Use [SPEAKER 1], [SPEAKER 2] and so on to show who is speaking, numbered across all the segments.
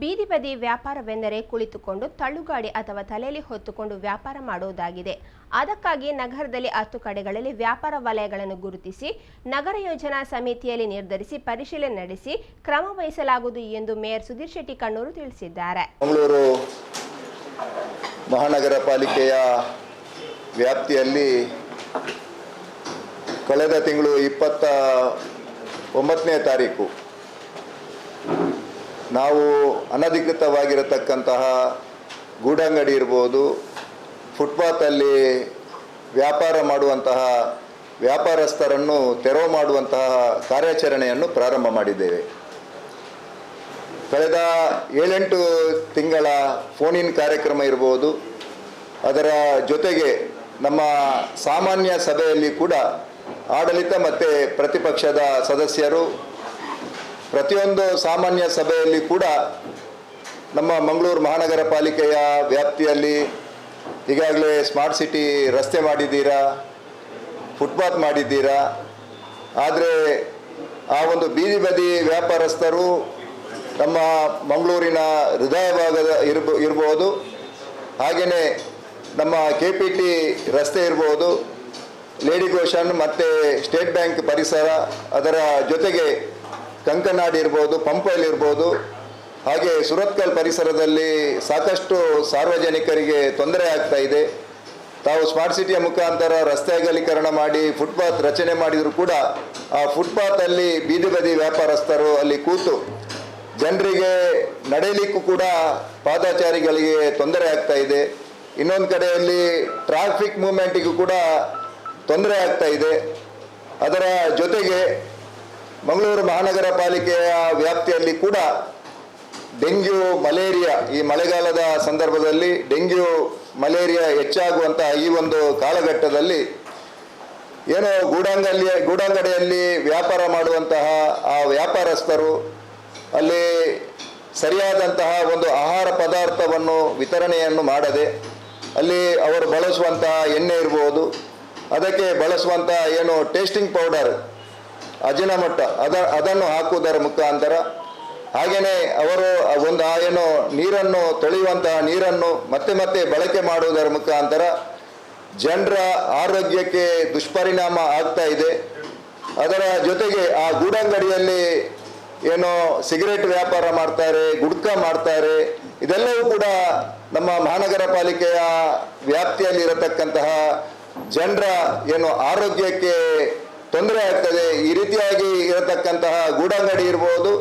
[SPEAKER 1] ಬೀದಿ ಬದಿ ವ್ಯಾಪಾರವೆಂದರೆ ಕುಳಿತುಕೊಂಡು, ತಳ್ಳುಗಾಡಿ ಅಥವಾ ತಲೆಯಲ್ಲಿ ಹೊತ್ತುಕೊಂಡು ವ್ಯಾಪಾರ ಮಾಡುವುದಾಗಿದೆ ಅದಕ್ಕಾಗಿ ನಗರದಲ್ಲಿ ಹತ್ತು ಕಡೆಗಳಲ್ಲಿ ವ್ಯಾಪಾರ ವಲಯಗಳನ್ನು ಗುರುತಿಸಿ, ನಗರ ಯೋಜನಾ ಸಮಿತಿಯಲ್ಲಿ ನಿರ್ಧರಿಸಿ ಪರಿಶೀಲನೆ ನಡೆಸಿ ಕ್ರಮ ವಹಿಸಲಾಗುವುದು ಎಂದು ಮೇಯರ್ ಸುಧೀರ್ ಶೆಟ್ಟಿ ಕಣ್ಣೂರು ತಿಳಿಸಿದ್ದಾರೆ.
[SPEAKER 2] ಮಂಗಳೂರು ಮಹಾನಗರ ಪಾಲಿಕೆಯ ವ್ಯಾಪ್ತಿಯಲ್ಲಿ ಕಳೆದ ತಿಂಗಳು ಇಪ್ಪತ್ತ ಒಂಬತ್ತನೇ ತಾರೀಕು ನಾವು ಅನಧಿಕೃತವಾಗಿರತಕ್ಕಂತಹ ಗೂಡಂಗಡಿ ಇರ್ಬೋದು, ಫುಟ್ಪಾತಲ್ಲಿ ವ್ಯಾಪಾರ ಮಾಡುವಂತಹ ವ್ಯಾಪಾರಸ್ಥರನ್ನು ತೆರವು ಮಾಡುವಂತಹ ಕಾರ್ಯಾಚರಣೆಯನ್ನು ಪ್ರಾರಂಭ ಮಾಡಿದ್ದೇವೆ. ಕಳೆದ ಏಳೆಂಟು ತಿಂಗಳ ಫೋನ್ ಇನ್ ಕಾರ್ಯಕ್ರಮ ಇರ್ಬೋದು, ಅದರ ಜೊತೆಗೆ ನಮ್ಮ ಸಾಮಾನ್ಯ ಸಭೆಯಲ್ಲಿ ಕೂಡ ಆಡಳಿತ ಮತ್ತು ಪ್ರತಿಪಕ್ಷದ ಸದಸ್ಯರು ಪ್ರತಿಯೊಂದು ಸಾಮಾನ್ಯ ಸಭೆಯಲ್ಲಿ ಕೂಡ ನಮ್ಮ ಮಂಗಳೂರು ಮಹಾನಗರ ಪಾಲಿಕೆಯ ವ್ಯಾಪ್ತಿಯಲ್ಲಿ ಈಗಾಗಲೇ ಸ್ಮಾರ್ಟ್ ಸಿಟಿ ರಸ್ತೆ ಮಾಡಿದ್ದೀರಾ, ಫುಟ್ಪಾತ್ ಮಾಡಿದ್ದೀರಾ, ಆದರೆ ಆ ಒಂದು ಬೀದಿ ಬದಿ ವ್ಯಾಪಾರಸ್ಥರು ನಮ್ಮ ಮಂಗಳೂರಿನ ಹೃದಯ ಭಾಗದ ಇರ್ಬ, ಇರ್ಬೋದು ಹಾಗೆಯೇ ನಮ್ಮ ಕೆ ಪಿ ಟಿ ರಸ್ತೆ ಇರ್ಬೋದು, ಲೇಡಿ ಗೋಷನ್ ಮತ್ತು ಸ್ಟೇಟ್ ಬ್ಯಾಂಕ್ ಪರಿಸರ ಅದರ ಜೊತೆಗೆ ಕಂಕನಾಡಿ ಇರ್ಬೋದು, ಪಂಪೈಲ್ ಇರ್ಬೋದು, ಹಾಗೆ ಸುರತ್ಕಲ್ ಪರಿಸರದಲ್ಲಿ ಸಾಕಷ್ಟು ಸಾರ್ವಜನಿಕರಿಗೆ ತೊಂದರೆ ಆಗ್ತಾ ಇದೆ. ತಾವು ಸ್ಮಾರ್ಟ್ ಸಿಟಿಯ ಮುಖಾಂತರ ರಸ್ತೆ ಅಗಲೀಕರಣ ಮಾಡಿ ಫುಟ್ಪಾತ್ ರಚನೆ ಮಾಡಿದರೂ ಕೂಡ ಆ ಫುಟ್ಪಾತಲ್ಲಿ ಬೀದಿ ಬದಿ ವ್ಯಾಪಾರಸ್ಥರು ಅಲ್ಲಿ ಕೂತು ಜನರಿಗೆ ನಡೆಯಲಿಕ್ಕೂ ಕೂಡ ಪಾದಚಾರಿಗಳಿಗೆ ತೊಂದರೆ ಆಗ್ತಾ ಇದೆ. ಇನ್ನೊಂದು ಕಡೆಯಲ್ಲಿ ಟ್ರಾಫಿಕ್ ಮೂಮೆಂಟಿಗೂ ಕೂಡ ತೊಂದರೆ ಆಗ್ತಾ ಇದೆ. ಅದರ ಜೊತೆಗೆ ಮಂಗಳೂರು ಮಹಾನಗರ ಪಾಲಿಕೆಯ ವ್ಯಾಪ್ತಿಯಲ್ಲಿ ಕೂಡ ಡೆಂಗ್ಯೂ, ಮಲೇರಿಯಾ ಈ ಮಳೆಗಾಲದ ಸಂದರ್ಭದಲ್ಲಿ ಡೆಂಗ್ಯೂ, ಮಲೇರಿಯಾ ಹೆಚ್ಚಾಗುವಂತಹ ಈ ಒಂದು ಕಾಲಘಟ್ಟದಲ್ಲಿ ಏನೋ ಗೂಡಾಂಗಲ್ಲಿ, ಗೂಡಂಗಡಿಯಲ್ಲಿ ವ್ಯಾಪಾರ ಮಾಡುವಂತಹ ಆ ವ್ಯಾಪಾರಸ್ಥರು ಅಲ್ಲಿ ಸರಿಯಾದಂತಹ ಒಂದು ಆಹಾರ ಪದಾರ್ಥವನ್ನು ವಿತರಣೆಯನ್ನು ಮಾಡದೆ ಅಲ್ಲಿ ಅವರು ಬಳಸುವಂತಹ ಎಣ್ಣೆ ಇರ್ಬೋದು, ಅದಕ್ಕೆ ಬಳಸುವಂತಹ ಏನು ಟೇಸ್ಟಿಂಗ್ ಪೌಡರ್ ಅಜಿನಮಟ್ಟ, ಅದ, ಅದನ್ನು ಹಾಕುವುದರ ಮುಖಾಂತರ. ಹಾಗೆಯೇ ಅವರು ಒಂದು ಏನು, ನೀರನ್ನು, ತೊಳೆಯುವಂತಹ ನೀರನ್ನು ಮತ್ತೆ ಮತ್ತೆ ಬಳಕೆ ಮಾಡುವುದರ ಮುಖಾಂತರ ಜನರ ಆರೋಗ್ಯಕ್ಕೆ ದುಷ್ಪರಿಣಾಮ ಆಗ್ತಾ ಇದೆ. ಅದರ ಜೊತೆಗೆ ಆ ಗೂಡಂಗಡಿಯಲ್ಲಿ ಏನೋ ಸಿಗರೇಟ್ ವ್ಯಾಪಾರ ಮಾಡ್ತಾರೆ, ಗುಡ್ಕ ಮಾಡ್ತಾರೆ, ಇದೆಲ್ಲವೂ ಕೂಡ ನಮ್ಮ ಮಹಾನಗರ ಪಾಲಿಕೆಯ ವ್ಯಾಪ್ತಿಯಲ್ಲಿ ಇರತಕ್ಕಂತಹ ಜನರ, ಏನು, ಆರೋಗ್ಯಕ್ಕೆ ತೊಂದರೆ ಆಗ್ತದೆ, ಈ ರೀತಿಯಾಗಿ ಇರತಕ್ಕಂತಹ ಗೂಡಂಗಡಿ ಇರ್ಬೋದು,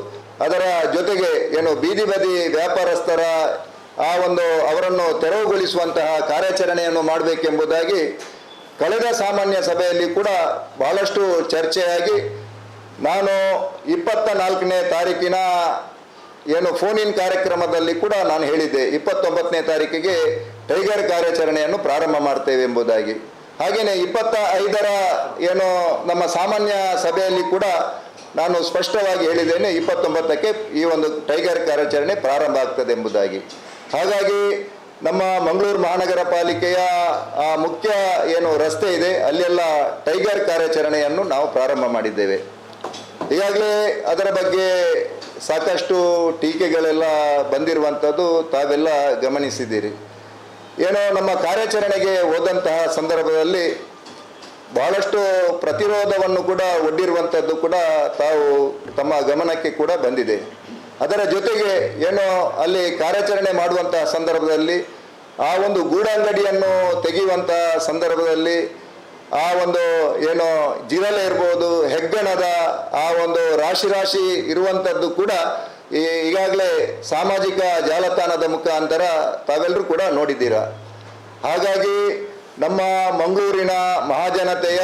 [SPEAKER 2] ಅದರ ಜೊತೆಗೆ ಏನು ಬೀದಿ ಬದಿ ವ್ಯಾಪಾರಸ್ಥರ ಆ ಒಂದು ಅವರನ್ನು ತೆರವುಗೊಳಿಸುವಂತಹ ಕಾರ್ಯಾಚರಣೆಯನ್ನು ಮಾಡಬೇಕೆಂಬುದಾಗಿ ಕಳೆದ ಸಾಮಾನ್ಯ ಸಭೆಯಲ್ಲಿ ಕೂಡ ಬಹಳಷ್ಟು ಚರ್ಚೆಯಾಗಿ, ನಾನು ಇಪ್ಪತ್ತ ನಾಲ್ಕನೇ ತಾರೀಕಿನ ಏನು ಫೋನ್ ಇನ್ ಕಾರ್ಯಕ್ರಮದಲ್ಲಿ ಕೂಡ ನಾನು ಹೇಳಿದ್ದೆ, ಇಪ್ಪತ್ತೊಂಬತ್ತನೇ ತಾರೀಕಿಗೆ ಟೈಗರ್ ಕಾರ್ಯಾಚರಣೆಯನ್ನು ಪ್ರಾರಂಭ ಮಾಡ್ತೇವೆ ಎಂಬುದಾಗಿ ಹಾಗೆಯೇ ಇಪ್ಪತ್ತ ಐದರ ಏನು ನಮ್ಮ ಸಾಮಾನ್ಯ ಸಭೆಯಲ್ಲಿ ಕೂಡ ನಾನು ಸ್ಪಷ್ಟವಾಗಿ ಹೇಳಿದ್ದೇನೆ, ಇಪ್ಪತ್ತೊಂಬತ್ತಕ್ಕೆ ಈ ಒಂದು ಟೈಗರ್ ಕಾರ್ಯಾಚರಣೆ ಪ್ರಾರಂಭ ಆಗ್ತದೆ ಎಂಬುದಾಗಿ. ಹಾಗಾಗಿ ನಮ್ಮ ಮಂಗಳೂರು ಮಹಾನಗರ ಪಾಲಿಕೆಯ ಮುಖ್ಯ ಏನು ರಸ್ತೆ ಇದೆ, ಅಲ್ಲೆಲ್ಲ ಟೈಗರ್ ಕಾರ್ಯಾಚರಣೆಯನ್ನು ನಾವು ಪ್ರಾರಂಭ ಮಾಡಿದ್ದೇವೆ. ಈಗಾಗಲೇ ಅದರ ಬಗ್ಗೆ ಸಾಕಷ್ಟು ಟೀಕೆಗಳೆಲ್ಲ ಬಂದಿರುವಂಥದ್ದು ತಾವೆಲ್ಲ ಗಮನಿಸಿದ್ದೀರಿ. ಏನೋ ನಮ್ಮ ಕಾರ್ಯಾಚರಣೆಗೆ ಹೋದಂತಹ ಸಂದರ್ಭದಲ್ಲಿ ಬಹಳಷ್ಟು ಪ್ರತಿರೋಧವನ್ನು ಕೂಡ ಒಡ್ಡಿರುವಂಥದ್ದು ಕೂಡ ತಾವು ತಮ್ಮ ಗಮನಕ್ಕೆ ಕೂಡ ಬಂದಿದೆ. ಅದರ ಜೊತೆಗೆ ಏನೋ ಅಲ್ಲಿ ಕಾರ್ಯಾಚರಣೆ ಮಾಡುವಂತಹ ಸಂದರ್ಭದಲ್ಲಿ ಆ ಒಂದು ಗೂಡಂಗಡಿಯನ್ನು ತೆಗೆಯುವಂತಹ ಸಂದರ್ಭದಲ್ಲಿ ಆ ಒಂದು ಏನೋ ಜಿರಲೆ ಇರ್ಬೋದು, ಹೆಗ್ಗಣದ ಆ ಒಂದು ರಾಶಿ ರಾಶಿ ಇರುವಂಥದ್ದು ಕೂಡ ಈ ಈಗಾಗಲೇ ಸಾಮಾಜಿಕ ಜಾಲತಾಣದ ಮುಖಾಂತರ ತಾವೆಲ್ಲರೂ ಕೂಡ ನೋಡಿದ್ದೀರಾ? ಹಾಗಾಗಿ ನಮ್ಮ ಮಂಗಳೂರಿನ ಮಹಾಜನತೆಯ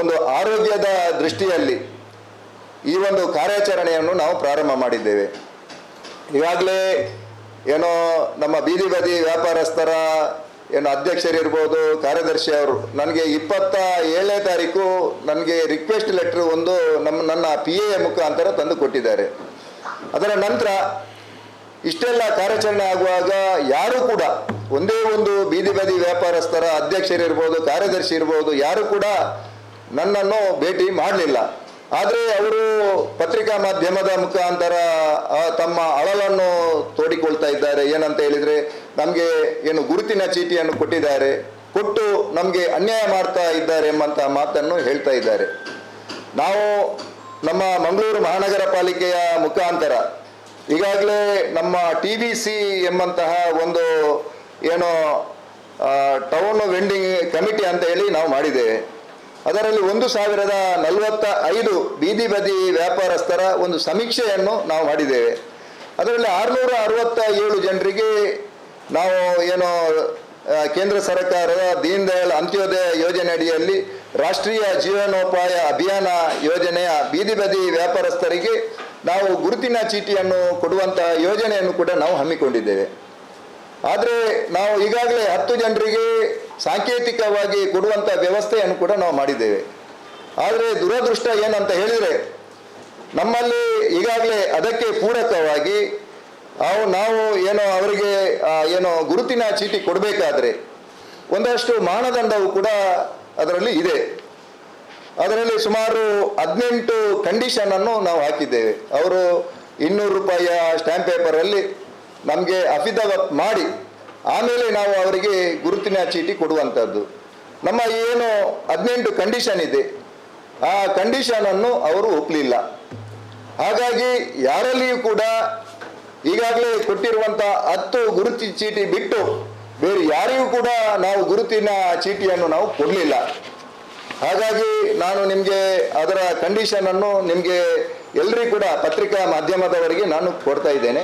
[SPEAKER 2] ಒಂದು ಆರೋಗ್ಯದ ದೃಷ್ಟಿಯಲ್ಲಿ ಈ ಒಂದು ಕಾರ್ಯಾಚರಣೆಯನ್ನು ನಾವು ಪ್ರಾರಂಭ ಮಾಡಿದ್ದೇವೆ. ಈಗಾಗಲೇ ಏನೋ ನಮ್ಮ ಬೀದಿ ಬದಿ ವ್ಯಾಪಾರಸ್ಥರ ಏನು ಅಧ್ಯಕ್ಷರಿರ್ಬೋದು, ಕಾರ್ಯದರ್ಶಿ ಅವರು ನನಗೆ ಇಪ್ಪತ್ತ ಏಳನೇ ತಾರೀಕು ನನಗೆ ರಿಕ್ವೆಸ್ಟ್ ಲೆಟ್ರ್ ಒಂದು ನಮ್ಮ, ನನ್ನ ಪಿ ಎ ಮುಖಾಂತರ ತಂದು ಕೊಟ್ಟಿದ್ದಾರೆ. ಅದರ ನಂತರ ಇಷ್ಟೆಲ್ಲ ಕಾರ್ಯಾಚರಣೆ ಆಗುವಾಗ ಯಾರೂ ಕೂಡ ಒಂದೇ ಒಂದು ಬೀದಿ ಬದಿ ವ್ಯಾಪಾರಸ್ಥರ ಅಧ್ಯಕ್ಷರಿರ್ಬೋದು, ಕಾರ್ಯದರ್ಶಿ ಇರ್ಬೋದು, ಯಾರು ಕೂಡ ನನ್ನನ್ನು ಭೇಟಿ ಮಾಡಲಿಲ್ಲ. ಆದರೆ ಅವರು ಪತ್ರಿಕಾ ಮಾಧ್ಯಮದ ಮುಖಾಂತರ ತಮ್ಮ ಅಳಲನ್ನು ತೋಡಿಕೊಳ್ತಾ ಇದ್ದಾರೆ. ಏನಂತ ಹೇಳಿದರೆ, ನಮಗೆ ಏನು ಗುರುತಿನ ಚೀಟಿಯನ್ನು ಕೊಟ್ಟಿದ್ದಾರೆ. ಕೊಟ್ಟು ನಮಗೆ ಅನ್ಯಾಯ ಮಾಡ್ತಾ ಇದ್ದಾರೆ ಎಂಬಂತಹ ಮಾತನ್ನು ಹೇಳ್ತಾ ಇದ್ದಾರೆ. ನಾವು ನಮ್ಮ ಮಂಗಳೂರು ಮಹಾನಗರ ಪಾಲಿಕೆಯ ಮುಖಾಂತರ ಈಗಾಗಲೇ ನಮ್ಮ ಟಿ ಬಿ ಸಿ ಎಂಬಂತಹ ಒಂದು ಏನು ಟೌನ್ ವೆಂಡಿಂಗ್ ಕಮಿಟಿ ಅಂತ ಹೇಳಿ ನಾವು ಮಾಡಿದ್ದೇವೆ ಅದರಲ್ಲಿ ಒಂದು ಸಾವಿರದ ನಲವತ್ತ ಐದು ಬೀದಿ ಬದಿ ವ್ಯಾಪಾರಸ್ಥರ ಒಂದು ಸಮೀಕ್ಷೆಯನ್ನು ನಾವು ಮಾಡಿದ್ದೇವೆ ಅದರಲ್ಲಿ ಆರುನೂರ ಅರವತ್ತ ಏಳು ಜನರಿಗೆ ನಾವು ಏನು ಕೇಂದ್ರ ಸರ್ಕಾರದ ದೀನ್ ದಯಾಳ್ ಅಂತ್ಯೋದಯ ಯೋಜನೆ ಅಡಿಯಲ್ಲಿ ರಾಷ್ಟ್ರೀಯ ಜೀವನೋಪಾಯ ಅಭಿಯಾನ ಯೋಜನೆಯ ಬೀದಿ ಬದಿ ವ್ಯಾಪಾರಸ್ಥರಿಗೆ ನಾವು ಗುರುತಿನ ಚೀಟಿಯನ್ನು ಕೊಡುವಂತಹ ಯೋಜನೆಯನ್ನು ಕೂಡ ನಾವು ಹಮ್ಮಿಕೊಂಡಿದ್ದೇವೆ. ಆದರೆ ನಾವು ಈಗಾಗಲೇ ಹತ್ತು ಜನರಿಗೆ ಸಾಂಕೇತಿಕವಾಗಿ ಕೊಡುವಂಥ ವ್ಯವಸ್ಥೆಯನ್ನು ಕೂಡ ನಾವು ಮಾಡಿದ್ದೇವೆ. ಆದರೆ ದುರದೃಷ್ಟ ಏನಂತ ಹೇಳಿದರೆ, ನಮ್ಮಲ್ಲಿ ಈಗಾಗಲೇ ಅದಕ್ಕೆ ಪೂರಕವಾಗಿ ಅವು ನಾವು ಏನೋ ಅವರಿಗೆ ಏನೋ ಗುರುತಿನ ಚೀಟಿ ಕೊಡಬೇಕಾದ್ರೆ ಒಂದಷ್ಟು ಮಾನದಂಡವು ಕೂಡ ಅದರಲ್ಲಿ ಇದೆ. ಅದರಲ್ಲಿ ಸುಮಾರು ಹದಿನೆಂಟು ಕಂಡೀಷನ್ ಅನ್ನು ನಾವು ಹಾಕಿದ್ದೇವೆ. ಅವರು ಇನ್ನೂರು ರೂಪಾಯಿಯ ಸ್ಟ್ಯಾಂಪ್ ಪೇಪರಲ್ಲಿ ನಮಗೆ ಅಫಿದವತ್ ಮಾಡಿ, ಆಮೇಲೆ ನಾವು ಅವರಿಗೆ ಗುರುತಿನ ಚೀಟಿ ಕೊಡುವಂಥದ್ದು. ನಮ್ಮ ಏನು ಹದಿನೆಂಟು ಕಂಡೀಷನ್ ಇದೆ, ಆ ಕಂಡೀಷನನ್ನು ಅವರು ಒಪ್ಪಲಿಲ್ಲ. ಹಾಗಾಗಿ ಯಾರಲ್ಲಿಯೂ ಕೂಡ ಈಗಾಗಲೇ ಕೊಟ್ಟಿರುವಂಥ ಹತ್ತು ಗುರುತಿ ಚೀಟಿ ಬಿಟ್ಟು ಬೇರೆ ಯಾರಿಗೂ ಕೂಡ ನಾವು ಗುರುತಿನ ಚೀಟಿಯನ್ನು ನಾವು ಕೊಡಲಿಲ್ಲ. ಹಾಗಾಗಿ ನಾನು ನಿಮಗೆ ಅದರ ಕಂಡೀಷನ್ ಅನ್ನು ನಿಮಗೆ ಎಲ್ಲರಿಗೂ ಕೂಡ ಪತ್ರಿಕಾ ಮಾಧ್ಯಮದವರಿಗೆ ನಾನು ಕೊಡ್ತಾ ಇದ್ದೇನೆ.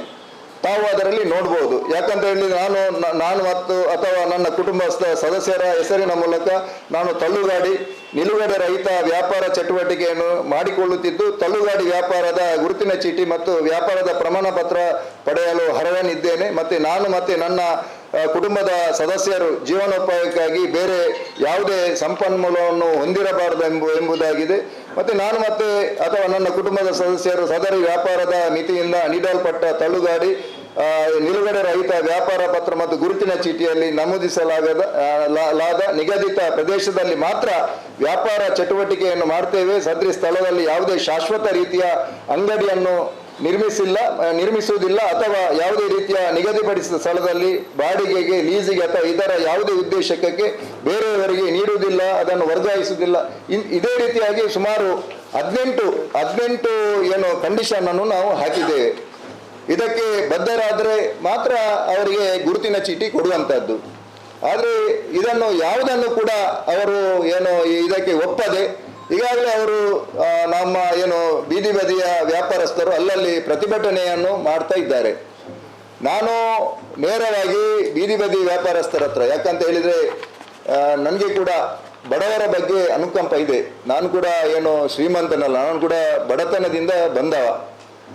[SPEAKER 2] ತಾವು ಅದರಲ್ಲಿ ನೋಡ್ಬೋದು. ಯಾಕಂತ ಹೇಳಿ ನಾನು ನಾನು ಮತ್ತು ಅಥವಾ ನನ್ನ ಕುಟುಂಬಸ್ಥ ಸದಸ್ಯರ ಹೆಸರಿನ ಮೂಲಕ ನಾನು ತಳ್ಳುಗಾಡಿ, ನಿಲುಗಡೆ ರಹಿತ ವ್ಯಾಪಾರ ಚಟುವಟಿಕೆಯನ್ನು ಮಾಡಿಕೊಳ್ಳುತ್ತಿದ್ದು, ತಳ್ಳುಗಾಡಿ ವ್ಯಾಪಾರದ ಗುರುತಿನ ಚೀಟಿ ಮತ್ತು ವ್ಯಾಪಾರದ ಪ್ರಮಾಣ ಪತ್ರ ಪಡೆಯಲು ಹರವನಿದ್ದೇನೆ ಮತ್ತು ನಾನು ಮತ್ತು ನನ್ನ ಕುಟುಂಬದ ಸದಸ್ಯರು ಜೀವನೋಪಾಯಕ್ಕಾಗಿ ಬೇರೆ ಯಾವುದೇ ಸಂಪನ್ಮೂಲವನ್ನು ಹೊಂದಿರಬಾರದು ಎಂಬು, ಎಂಬುದಾಗಿದೆ. ಮತ್ತು ನಾನು ಮತ್ತೆ ಅಥವಾ ನನ್ನ ಕುಟುಂಬದ ಸದಸ್ಯರು ಸದರಿ ವ್ಯಾಪಾರದ ಮಿತಿಯಿಂದ ನೀಡಲ್ಪಟ್ಟ ತಳ್ಳುಗಾಡಿ ನಿಲುಗಡೆ ರಹಿತ ವ್ಯಾಪಾರ ಪತ್ರ ಮತ್ತು ಗುರುತಿನ ಚೀಟಿಯಲ್ಲಿ ನಮೂದಿಸಲಾಗದ ಲಾದ ನಿಗದಿತ ಪ್ರದೇಶದಲ್ಲಿ ಮಾತ್ರ ವ್ಯಾಪಾರ ಚಟುವಟಿಕೆಯನ್ನು ಮಾಡ್ತೇವೆ. ಸದ್ರಿ ಸ್ಥಳದಲ್ಲಿ ಯಾವುದೇ ಶಾಶ್ವತ ರೀತಿಯ ಅಂಗಡಿಯನ್ನು ನಿರ್ಮಿಸಿಲ್ಲ ನಿರ್ಮಿಸುವುದಿಲ್ಲ ಅಥವಾ ಯಾವುದೇ ರೀತಿಯ ನಿಗದಿಪಡಿಸಿದ ಸ್ಥಳದಲ್ಲಿ ಬಾಡಿಗೆಗೆ, ಲೀಸಿಗೆ ಅಥವಾ ಇತರ ಯಾವುದೇ ಉದ್ದೇಶಕ್ಕೆ ಬೇರೆಯವರಿಗೆ ನೀಡುವುದಿಲ್ಲ, ಅದನ್ನು ವರ್ಗಾಯಿಸುವುದಿಲ್ಲ. ಇದೇ ರೀತಿಯಾಗಿ ಸುಮಾರು ಹದಿನೆಂಟು ಹದಿನೆಂಟು ಏನು ಕಂಡೀಷನ್ ಅನ್ನು ನಾವು ಹಾಕಿದ್ದೇವೆ. ಇದಕ್ಕೆ ಬದ್ಧರಾದರೆ ಮಾತ್ರ ಅವರಿಗೆ ಗುರುತಿನ ಚೀಟಿ ಕೊಡುವಂಥದ್ದು ಆದರೆ ಇದನ್ನು ಯಾವುದನ್ನು ಕೂಡ ಅವರು ಏನು ಇದಕ್ಕೆ ಒಪ್ಪದೆ, ಈಗಾಗಲೇ ಅವರು ನಮ್ಮ ಏನು ಬೀದಿ ಬದಿಯ ವ್ಯಾಪಾರಸ್ಥರು ಅಲ್ಲಲ್ಲಿ ಪ್ರತಿಭಟನೆಯನ್ನು ಮಾಡ್ತಾ ಇದ್ದಾರೆ. ನಾನು ನೇರವಾಗಿ ಬೀದಿ ಬದಿ ವ್ಯಾಪಾರಸ್ಥರ ಹತ್ರ, ಯಾಕಂತ ಹೇಳಿದರೆ ನನಗೆ ಕೂಡ ಬಡವರ ಬಗ್ಗೆ ಅನುಕಂಪ ಇದೆ. ನಾನು ಕೂಡ ಏನು ಶ್ರೀಮಂತನಲ್ಲ, ನಾನು ಕೂಡ ಬಡತನದಿಂದ ಬಂದವ.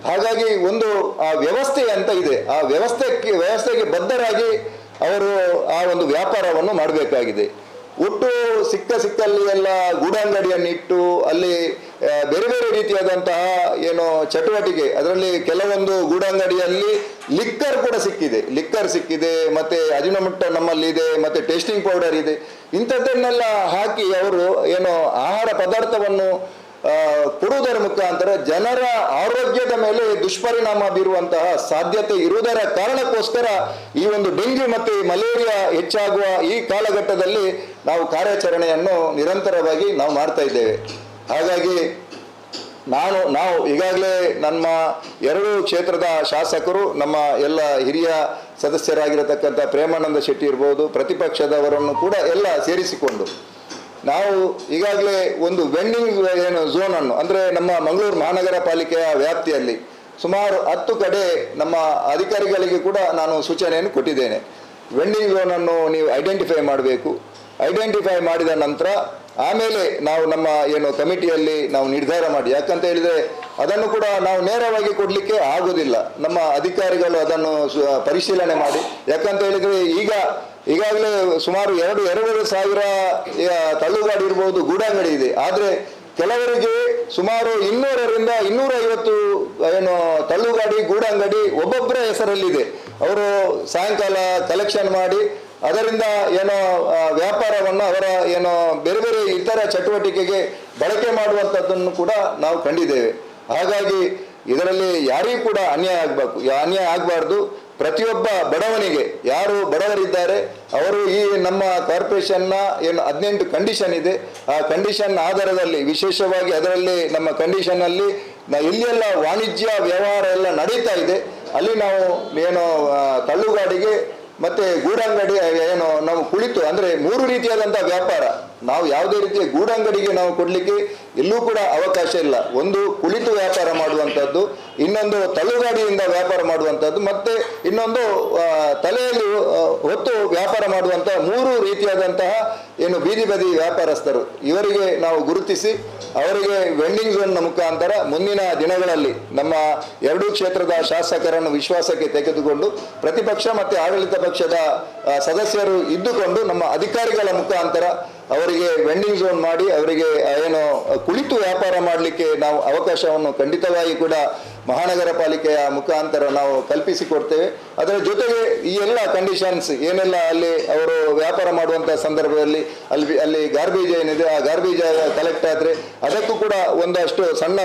[SPEAKER 2] ಹಾಗಾಗಿ ಒಂದು, ಆ ವ್ಯವಸ್ಥೆ ಅಂತ ಇದೆ. ಆ ವ್ಯವಸ್ಥೆಗೆ ವ್ಯವಸ್ಥೆಗೆ ಬದ್ಧರಾಗಿ ಅವರು ಆ ಒಂದು ವ್ಯಾಪಾರವನ್ನು ಮಾಡಬೇಕಾಗಿದೆ. ಒಟ್ಟು ಸಿಕ್ಕ ಸಿಕ್ಕಲ್ಲಿ ಎಲ್ಲ ಗೂಡಂಗಡಿಯನ್ನು ಇಟ್ಟು ಅಲ್ಲಿ ಬೇರೆ ಬೇರೆ ರೀತಿಯಾದಂತಹ ಏನು ಚಟುವಟಿಕೆ, ಅದರಲ್ಲಿ ಕೆಲವೊಂದು ಗೂಡಂಗಡಿಯಲ್ಲಿ ಲಿಕ್ಕರ್ ಕೂಡ ಸಿಕ್ಕಿದೆ. ಲಿಕ್ಕರ್ ಸಿಕ್ಕಿದೆ, ಮತ್ತೆ ಅಜಿನಮುಟ್ಟ ನಮ್ಮಲ್ಲಿ ಇದೆ, ಮತ್ತೆ ಟೇಸ್ಟಿಂಗ್ ಪೌಡರ್ ಇದೆ. ಇಂಥದ್ದನ್ನೆಲ್ಲ ಹಾಕಿ ಅವರು ಏನು ಆಹಾರ ಪದಾರ್ಥವನ್ನು ಕೊಡುವುದರ ಮುಖಾಂತರ ಜನರ ಆರೋಗ್ಯದ ಮೇಲೆ ದುಷ್ಪರಿಣಾಮ ಬೀರುವಂತಹ ಸಾಧ್ಯತೆ ಇರುವುದರ ಕಾರಣಕ್ಕೋಸ್ಕರ ಈ ಒಂದು ಡೆಂಗ್ಯು ಮತ್ತು ಮಲೇರಿಯಾ ಹೆಚ್ಚಾಗುವ ಈ ಕಾಲಘಟ್ಟದಲ್ಲಿ ನಾವು ಕಾರ್ಯಾಚರಣೆಯನ್ನು ನಿರಂತರವಾಗಿ ನಾವು ಮಾಡ್ತಾ ಇದ್ದೇವೆ. ಹಾಗಾಗಿ ನಾನು, ನಾವು ಈಗಾಗಲೇ ನಮ್ಮ ಎರಡು ಕ್ಷೇತ್ರದ ಶಾಸಕರು, ನಮ್ಮ ಎಲ್ಲ ಹಿರಿಯ ಸದಸ್ಯರಾಗಿರತಕ್ಕಂಥ ಪ್ರೇಮಾನಂದ ಶೆಟ್ಟಿ ಇರ್ಬೋದು, ಪ್ರತಿಪಕ್ಷದವರನ್ನು ಕೂಡ ಎಲ್ಲ ಸೇರಿಸಿಕೊಂಡು ನಾವು ಈಗಾಗಲೇ ಒಂದು ವೆಂಡಿಂಗ್ ಏನು ಝೋನನ್ನು ಅಂದರೆ ನಮ್ಮ ಮಂಗಳೂರು ಮಹಾನಗರ ಪಾಲಿಕೆಯ ವ್ಯಾಪ್ತಿಯಲ್ಲಿ ಸುಮಾರು ಹತ್ತು ಕಡೆ ನಮ್ಮ ಅಧಿಕಾರಿಗಳಿಗೆ ಕೂಡ ನಾನು ಸೂಚನೆಯನ್ನು ಕೊಟ್ಟಿದ್ದೇನೆ. ವೆಂಡಿಂಗ್ ಝೋನನ್ನು ನೀವು ಐಡೆಂಟಿಫೈ ಮಾಡಬೇಕು. ಐಡೆಂಟಿಫೈ ಮಾಡಿದ ನಂತರ ಆಮೇಲೆ ನಾವು ನಮ್ಮ ಏನು ಕಮಿಟಿಯಲ್ಲಿ ನಾವು ನಿರ್ಧಾರ ಮಾಡಿ. ಯಾಕಂತ ಹೇಳಿದರೆ ಅದನ್ನು ಕೂಡ ನಾವು ನೇರವಾಗಿ ಕೊಡಲಿಕ್ಕೆ ಆಗೋದಿಲ್ಲ. ನಮ್ಮ ಅಧಿಕಾರಿಗಳು ಅದನ್ನು ಪರಿಶೀಲನೆ ಮಾಡಿ. ಯಾಕಂತ ಹೇಳಿದ್ರೆ ಈಗ, ಈಗಾಗಲೇ ಸುಮಾರು ಎರಡು, ಎರಡೂವರೆ ಸಾವಿರ ತಳ್ಳುಗಾಡಿ ಇರ್ಬೋದು, ಗೂಡಂಗಡಿ ಇದೆ. ಆದರೆ ಕೆಲವರಿಗೆ ಸುಮಾರು ಇನ್ನೂರರಿಂದ ಇನ್ನೂರ ಐವತ್ತು ಏನು, ತಳ್ಳುಗಾಡಿ, ಗೂಡಂಗಡಿ ಒಬ್ಬೊಬ್ಬರ ಹೆಸರಲ್ಲಿದೆ. ಅವರು ಸಾಯಂಕಾಲ ಕಲೆಕ್ಷನ್ ಮಾಡಿ, ಅದರಿಂದ ಏನೋ ವ್ಯಾಪಾರವನ್ನು ಅವರ, ಏನೋ, ಬೇರೆ ಬೇರೆ ಇತರ ಚಟುವಟಿಕೆಗೆ ಬಳಕೆ ಮಾಡುವಂಥದ್ದನ್ನು ಕೂಡ ನಾವು ಕಂಡಿದ್ದೇವೆ. ಹಾಗಾಗಿ ಇದರಲ್ಲಿ ಯಾರಿಗೂ ಕೂಡ ಅನ್ಯಾಯ ಆಗಬೇಕು ಅನ್ಯಾಯ ಆಗಬಾರ್ದು. ಪ್ರತಿಯೊಬ್ಬ ಬಡವನಿಗೆ, ಯಾರು ಬಡವರಿದ್ದಾರೆ, ಅವರು ಈ ನಮ್ಮ ಕಾರ್ಪೊರೇಷನ್ನ ಏನು ಹದಿನೆಂಟು ಕಂಡೀಷನ್ ಇದೆ. ಆ ಕಂಡೀಷನ್ ಆಧಾರದಲ್ಲಿ, ವಿಶೇಷವಾಗಿ ಅದರಲ್ಲಿ ನಮ್ಮ ಕಂಡೀಷನ್ನಲ್ಲಿ ಇಲ್ಲೆಲ್ಲ ವಾಣಿಜ್ಯ ವ್ಯವಹಾರ ಎಲ್ಲ ನಡೀತಾ ಇದೆ. ಅಲ್ಲಿ ನಾವು ಏನು ತಳ್ಳುಗಾಡಿಗೆ ಮತ್ತೆ ಗೂಡಂಗಡಿ ಏನು ನಾವು ಕುಳಿತು, ಅಂದ್ರೆ ಮೂರು ರೀತಿಯಾದಂಥ ವ್ಯಾಪಾರ. ನಾವು ಯಾವುದೇ ರೀತಿಯ ಗೂಡಂಗಡಿಗೆ ನಾವು ಕೊಡಲಿಕ್ಕೆ ಎಲ್ಲೂ ಕೂಡ ಅವಕಾಶ ಇಲ್ಲ. ಒಂದು ಕುಳಿತು ವ್ಯಾಪಾರ ಮಾಡುವಂಥದ್ದು, ಇನ್ನೊಂದು ತಳ್ಳುಗಾಡಿಯಿಂದ ವ್ಯಾಪಾರ ಮಾಡುವಂಥದ್ದು, ಮತ್ತೆ ಇನ್ನೊಂದು ತಲೆಯಲ್ಲಿ ಹೊತ್ತು ವ್ಯಾಪಾರ ಮಾಡುವಂತಹ ಮೂರು ರೀತಿಯಾದಂತಹ ಏನು ಬೀದಿ ಬದಿ ವ್ಯಾಪಾರಸ್ಥರು. ಇವರಿಗೆ ನಾವು ಗುರುತಿಸಿ, ಅವರಿಗೆ ವೆಂಡಿಂಗ್ ಝೋನ್ನ ಮುಖಾಂತರ ಮುಂದಿನ ದಿನಗಳಲ್ಲಿ ನಮ್ಮ ಎರಡೂ ಕ್ಷೇತ್ರದ ಶಾಸಕರನ್ನು ವಿಶ್ವಾಸಕ್ಕೆ ತೆಗೆದುಕೊಂಡು ಪ್ರತಿಪಕ್ಷ ಮತ್ತು ಆಡಳಿತ ಪಕ್ಷದ ಸದಸ್ಯರು ಇದ್ದುಕೊಂಡು ನಮ್ಮ ಅಧಿಕಾರಿಗಳ ಮುಖಾಂತರ ಅವರಿಗೆ ವೆಂಡಿಂಗ್ ಝೋನ್ ಮಾಡಿ, ಅವರಿಗೆ ಏನು, ಕುಳಿತು ವ್ಯಾಪಾರ ಮಾಡಲಿಕ್ಕೆ ನಾವು ಅವಕಾಶವನ್ನು ಖಂಡಿತವಾಗಿ ಕೂಡ ಮಹಾನಗರ ಪಾಲಿಕೆಯ ಮುಖಾಂತರ ನಾವು ಕಲ್ಪಿಸಿಕೊಡ್ತೇವೆ. ಅದರ ಜೊತೆಗೆ ಈ ಎಲ್ಲ ಕಂಡೀಷನ್ಸ್ ಏನೆಲ್ಲ ಅಲ್ಲಿ ಅವರು ವ್ಯಾಪಾರ ಮಾಡುವಂಥ ಸಂದರ್ಭದಲ್ಲಿ ಅಲ್ಲಿ ಅಲ್ಲಿ ಗಾರ್ಬೇಜ್ ಏನಿದೆ, ಆ ಗಾರ್ಬೇಜ್ ಕಲೆಕ್ಟ್ ಆದರೆ ಅದಕ್ಕೂ ಕೂಡ ಒಂದಷ್ಟು ಸಣ್ಣ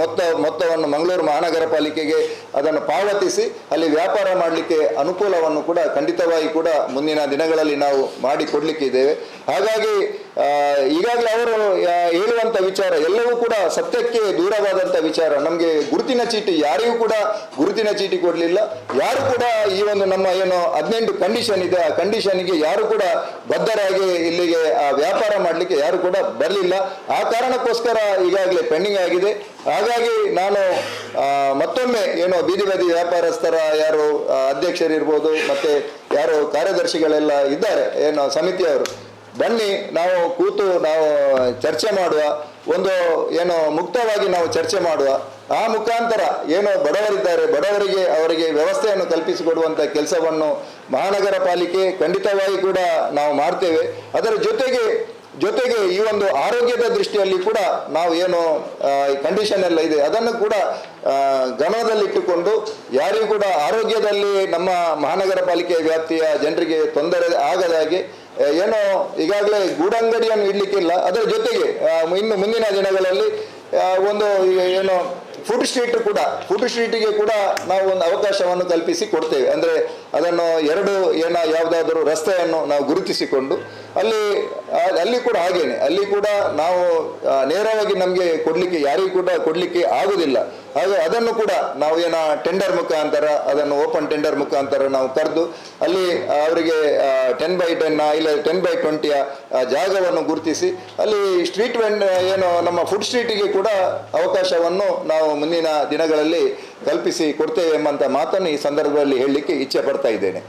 [SPEAKER 2] ಮೊತ್ತ, ಮೊತ್ತವನ್ನು ಮಂಗಳೂರು ಮಹಾನಗರ ಪಾಲಿಕೆಗೆ ಅದನ್ನು ಪಾವತಿಸಿ ಅಲ್ಲಿ ವ್ಯಾಪಾರ ಮಾಡಲಿಕ್ಕೆ ಅನುಕೂಲವನ್ನು ಕೂಡ ಖಂಡಿತವಾಗಿ ಕೂಡ ಮುಂದಿನ ದಿನಗಳಲ್ಲಿ ನಾವು ಮಾಡಿಕೊಡ್ಲಿಕ್ಕಿದ್ದೇವೆ. ಹಾಗಾಗಿ ಈಗಾಗಲೇ ಅವರು ಹೇಳುವಂಥ ವಿಚಾರ ಎಲ್ಲವೂ ಕೂಡ ಸತ್ಯಕ್ಕೆ ದೂರವಾದಂಥ ವಿಚಾರ. ನಮಗೆ ಗುರುತಿನ ಚೀಟಿ ಯಾರಿಗೂ ಕೂಡ ಗುರುತಿನ ಚೀಟಿ ಕೊಡಲಿಲ್ಲ. ಯಾರು ಕೂಡ ಈ ಒಂದು ನಮ್ಮ ಏನು ಹದಿನೆಂಟು ಕಂಡೀಷನ್ ಇದೆ. ಆ ಕಂಡೀಷನ್ಗೆ ಯಾರು ಕೂಡ ಬದ್ಧರಾಗಿ ಇಲ್ಲಿಗೆ, ಆ ವ್ಯಾಪಾರ ಮಾಡಲಿಕ್ಕೆ ಯಾರು ಕೂಡ ಬರಲಿಲ್ಲ. ಆ ಕಾರಣಕ್ಕೋಸ್ಕರ ಈಗಾಗಲೇ ಪೆಂಡಿಂಗ್ ಆಗಿದೆ. ಹಾಗಾಗಿ ನಾನು ಮತ್ತೊಮ್ಮೆ ಏನು ಬೀದಿ ಬದಿ ವ್ಯಾಪಾರಸ್ಥರ ಯಾರು ಅಧ್ಯಕ್ಷರಿರ್ಬೋದು, ಮತ್ತೆ ಯಾರು ಕಾರ್ಯದರ್ಶಿಗಳೆಲ್ಲ ಇದ್ದಾರೆ, ಏನು ಸಮಿತಿಯವರು ಬನ್ನಿ, ನಾವು ಕೂತು ನಾವು ಚರ್ಚೆ ಮಾಡುವ, ಒಂದು, ಏನು ಮುಕ್ತವಾಗಿ ನಾವು ಚರ್ಚೆ ಮಾಡುವ ಆ ಮುಖಾಂತರ ಏನು ಬಡವರಿದ್ದಾರೆ, ಬಡವರಿಗೆ ಅವರಿಗೆ ವ್ಯವಸ್ಥೆಯನ್ನು ಕಲ್ಪಿಸಿಕೊಡುವಂಥ ಕೆಲಸವನ್ನು ಮಹಾನಗರ ಪಾಲಿಕೆ ಖಂಡಿತವಾಗಿ ಕೂಡ ನಾವು ಮಾಡ್ತೇವೆ. ಅದರ ಜೊತೆಗೆ ಜೊತೆಗೆ ಈ ಒಂದು ಆರೋಗ್ಯದ ದೃಷ್ಟಿಯಲ್ಲಿ ಕೂಡ ನಾವು ಏನು ಕಂಡೀಷನ್ ಎಲ್ಲ ಇದೆ. ಅದನ್ನು ಕೂಡ ಗಮನದಲ್ಲಿಟ್ಟುಕೊಂಡು ಯಾರಿಗೂ ಕೂಡ ಆರೋಗ್ಯದಲ್ಲಿ ನಮ್ಮ ಮಹಾನಗರ ಪಾಲಿಕೆ ವ್ಯಾಪ್ತಿಯ ಜನರಿಗೆ ತೊಂದರೆ ಆಗದಾಗೆ ಏನೋ ಈಗಾಗಲೇ ಗೂಡಂಗಡಿಯನ್ನು ಇಡ್ಲಿಕ್ಕಿಲ್ಲ. ಅದರ ಜೊತೆಗೆ ಇನ್ನು ಮುಂದಿನ ದಿನಗಳಲ್ಲಿ ಒಂದು ಏನು ಫುಡ್ ಸ್ಟ್ರೀಟ್ ಕೂಡ ಫುಡ್ ಸ್ಟ್ರೀಟಿಗೆ ಕೂಡ ನಾವು ಒಂದು ಅವಕಾಶವನ್ನು ಕಲ್ಪಿಸಿ ಕೊಡ್ತೇವೆ. ಅಂದರೆ ಅದನ್ನು ಎರಡು ಏನ ಯಾವುದಾದರೂ ರಸ್ತೆಯನ್ನು ನಾವು ಗುರುತಿಸಿಕೊಂಡು ಅಲ್ಲಿ ಅಲ್ಲಿ ಕೂಡ ಹಾಗೇನೆ. ಅಲ್ಲಿ ಕೂಡ ನಾವು ನೇರವಾಗಿ ನಮಗೆ ಕೊಡಲಿಕ್ಕೆ, ಯಾರಿಗೂ ಕೂಡ ಕೊಡಲಿಕ್ಕೆ ಆಗುವುದಿಲ್ಲ ಹಾಗೆ ಅದನ್ನು ಕೂಡ ನಾವು ಏನ ಟೆಂಡರ್ ಮುಖಾಂತರ, ಅದನ್ನು ಓಪನ್ ಟೆಂಡರ್ ಮುಖಾಂತರ ನಾವು ಕರೆದು ಅಲ್ಲಿ ಅವರಿಗೆ ಟೆನ್ ಬೈ ಟೆನ್ ಇಲ್ಲ ಟೆನ್ ಬೈ ಟ್ವೆಂಟಿಯ ಜಾಗವನ್ನು ಗುರುತಿಸಿ ಅಲ್ಲಿ ಸ್ಟ್ರೀಟ್ ಏನು ನಮ್ಮ ಫುಡ್ ಸ್ಟ್ರೀಟಿಗೆ ಕೂಡ ಅವಕಾಶವನ್ನು ನಾವು ಮುಂದಿನ ದಿನಗಳಲ್ಲಿ ಕಲ್ಪಿಸಿ ಕೊಡ್ತೇವೆ ಎಂಬಂತ ಮಾತನ್ನು ಈ ಸಂದರ್ಭದಲ್ಲಿ ಹೇಳಲಿಕ್ಕೆ ಇಚ್ಛೆ ಪಡ್ತಾ ಇದ್ದೇನೆ.